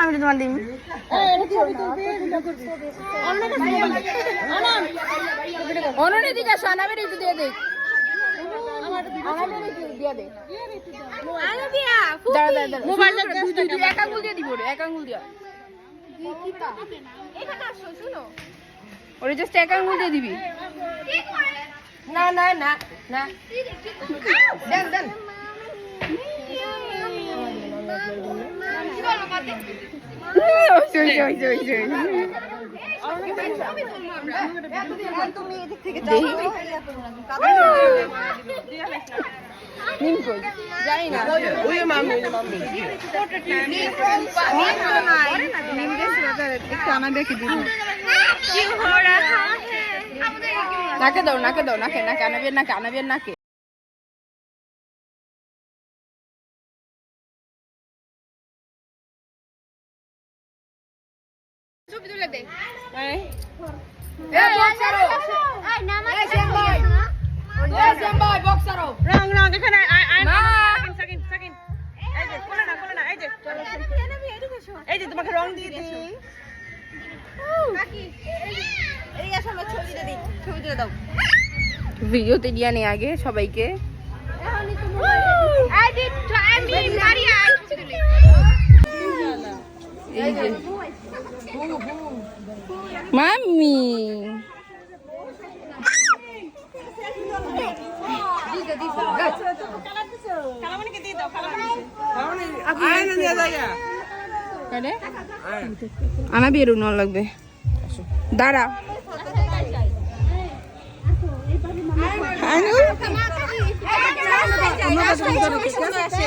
আমি তোমার করছিস অন্য দিকে আসো আনাবের একটু দিয়ে দে এক আঙ্গুল দিয়ে ওরে জাস্ট এক আঙ্গুল দিয়ে দিবি না না না না দেন দেন নিম কই জানি না ওই মামি ওই মামি নাকে দাও নাকে দাও নাকে নাকে আনাবের নাকে আনাবের নাকে এই। যে তোমাকে রং দিয়ে ভিডিওতে নিয়ে নে আগে সবাইকে। এই যে মাম্মি আনা বেরো ন লাগবে। দাঁড়া। রাস্তায় ছবি চলে আসে।